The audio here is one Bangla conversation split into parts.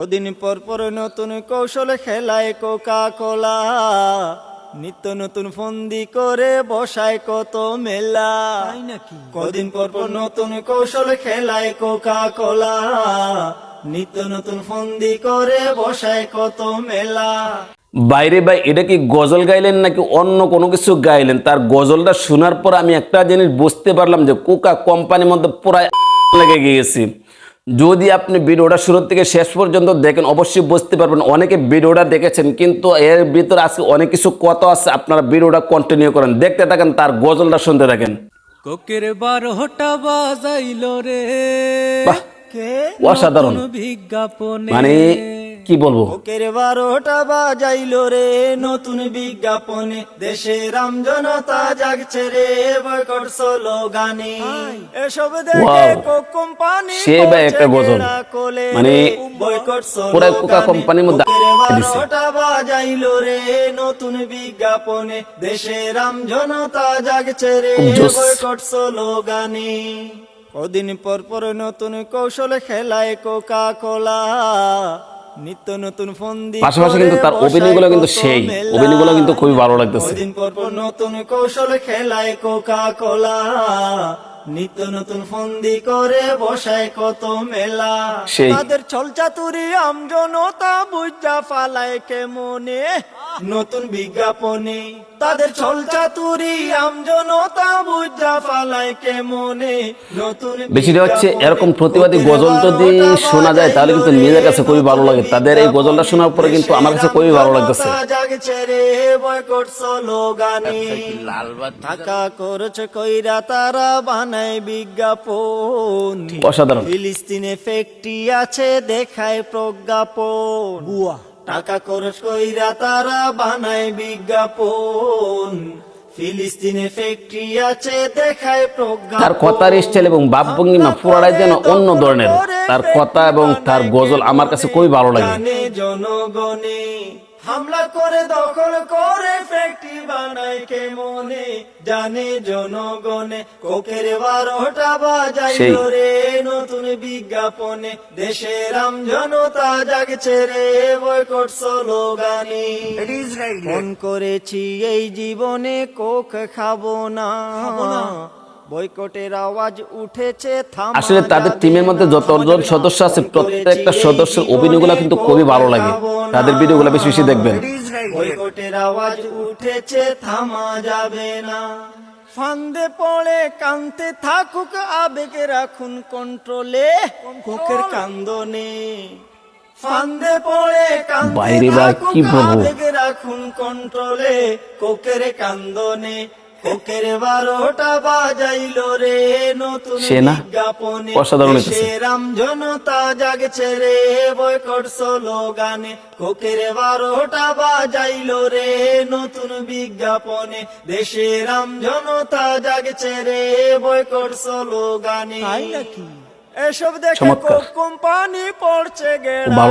দিন পর পর নতুন কৌশলে খেলায় কোকা কোলা নিত্য নতুন ফন্দি করে বসায় কত মেলা। কদিন পর পর নতুন কৌশলে খেলায় কোকা কোলা নিত্য নতুন ফন্দি করে বসায় কত মেলা। বাইরে ভাই এটা কি গজল গাইলেন নাকি অন্য কোনো কিছু গাইলেন? তার গজলটা শোনার পর আমি একটা জিনিস বুঝতে পারলাম যে কোকা কোম্পানির মধ্যে পুরাই লেগে গিয়েছি। যদি আপনি ভিডিওটা শুরু থেকে শেষ পর্যন্ত দেখেন অবশ্যই বুঝতে পারবেন। অনেকে ভিডিওটা দেখেছেন কিন্তু এর ভিতরে আজকে অনেক কিছু কথা আছে আপনারা ভিডিওটা কন্টিনিউ করেন। দেখতে থাকেন তার গজলটা শুনতে থাকেন। কোকের বারোটা বাজাইল রে। অসাধারণ। মানে কি বলব? ওকের বারোটা বাজাইল রে নতুন বিজ্ঞাপনে। দেশে রাম জনতা জাগছে রে বয়কট স্লোগানে। এসব দেখে! কোক কোম্পানি সে ভাই একটা গজল। মানে রে, বয়কট পুরা কোকা। কোম্পানির মধ্যে বারোটা বাজাইল রে নতুন বিজ্ঞাপনে। দেশে রাম জনতা জাগছে রে। বয়কট স্লোগানে। কদিন পর পর নতুন কৌশলে খেলায় কোকা কোলা নিত্য নতুন ফন্দি পাশাপাশি কিন্তু তার অভিনয়গুলো কিন্তু সেই। অভিনয়গুলো কিন্তু খুবই ভালো লাগতেছে। দিন পর নতুন কৌশলে খেলায় কোকা কোলা নিত্য নতুন ফন্দি করে বসায় কত মেলা। তাদের ছল চাতুরি আম বুঝা ফালায় কেমনে? নতুন বিজ্ঞাপনে তাদের ছল চাতুরি আম বুঝা ফালায় কেমনে? নতুন বেশিটা হচ্ছে এরকম প্রতিবাদী গজল যদি শোনা যায় তাহলে কিন্তু নিজের কাছে খুবই ভালো লাগে। তাদের এই গজলটা শোনার পরে কিন্তু আমার কাছে খুবই ভালো লাগতেছে। জাগছে রে বয়কট স্লোগানে। টাকা করছে কইরা তারা বানায় বিজ্ঞাপন। অসাধারণ। ফিলিস্তিনে ফ্যাক্টরি আছে দেখায় প্রজ্ঞাপন। বুয়া। টাকা খরচ কইরা তারা বানায় বিজ্ঞাপন। ফিলিস্তিনে ফ্যাক্টরি আছে দেখায় প্রজ্ঞাপন। তার কথার স্টাইল এবং ভাবভঙ্গিমা পুরাটাই যেন অন্য ধরনের। তার কথা এবং তার গজল আমার কাছে খুবই ভালো লাগে। জানে জনগণে। হামলা করে দখল করে ফ্যাক্টরি বানায় কে মনে জানে জনগণে কোকের বারোটা সেই। বাজাইল রে নতুন বিজ্ঞাপনে। দেশের রাম জনতা জাগছে রে বয়কট স্লোগানে। ফোন করেছি এই জীবনে কোক খাব না। বয়কটের আওয়াজ উঠেছে থামা আসলে তাদের টিমের মধ্যে। যতজন সদস্য আছে প্রত্যেকটা সদস্যের অভিনয়গুলো কিন্তু খুবই ভালো লাগে। তাদের ভিডিওগুলো বেশি বেশি দেখবেন। বয়কটের আওয়াজ উঠেছে থামা যাবে না। ফান্দে পড়ে কানতে থাকুক আবেগ রাখুন কন্ট্রোলে কোকের কান্দনে। ফান্দে পড়ে কানতে থাকুক? আবেগ রাখুন কন্ট্রোলে কোকের কান্দনে। কোকের বারোটা বাজাইল রে নতুন? বিজ্ঞাপনে অসাধারণ হইতেছে। দেশে রাম জনতা জাগছে রে বয়কট স্লোগানে কোকের বারোটা বাজাইল রে নতুন বিজ্ঞাপনে দেশে রাম জনতা জাগছে রে বয়কট স্লোগানে এসব দেখে কোম্পানি পড়ছে গেড়া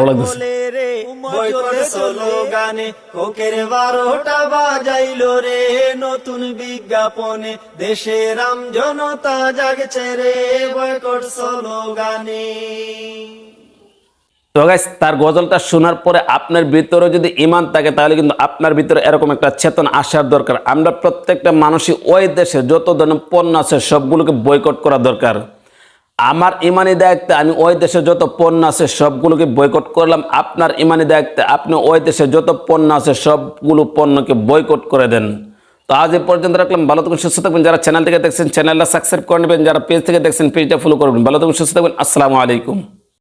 রে। বয়কট স্লোগানে কোকের বারোটা বাজাইল রে নতুন বিজ্ঞাপনে। দেশে রাম জনতা জাগছে রে বয়কট স্লোগানে। তো গাইস তার গজলটা শোনার পরে আপনার ভিতরে যদি ইমান থাকে তাহলে কিন্তু আপনার ভিতরে এরকম একটা চেতন আসার দরকার। আমরা প্রত্যেকটা মানুষই ওই দেশে যত ধরনের পণ্য আছে সবগুলোকে বয়কট করা দরকার। আমার ইমানি দায়িত্বে আমি ওই দেশে যত পণ্য আছে সবগুলোকে বয়কট করলাম, আপনার ইমানি দায়িত্বে আপনি ওই দেশে যত পণ্য আছে সবগুলো পণ্যকে বয়কট করে দেন। তো আজ এ পর্যন্ত রাখলাম, ভালো থাকুন, সুস্থ থাকবেন যারা চ্যানেল থেকে দেখছেন চ্যানেলটা সাবস্ক্রাইব করে নেবেন, যারা পেজ থেকে দেখছেন পেজটা ফলো করবেন ভালো থাকুন, সুস্থ থাকবেন আসসালামু আলাইকুম।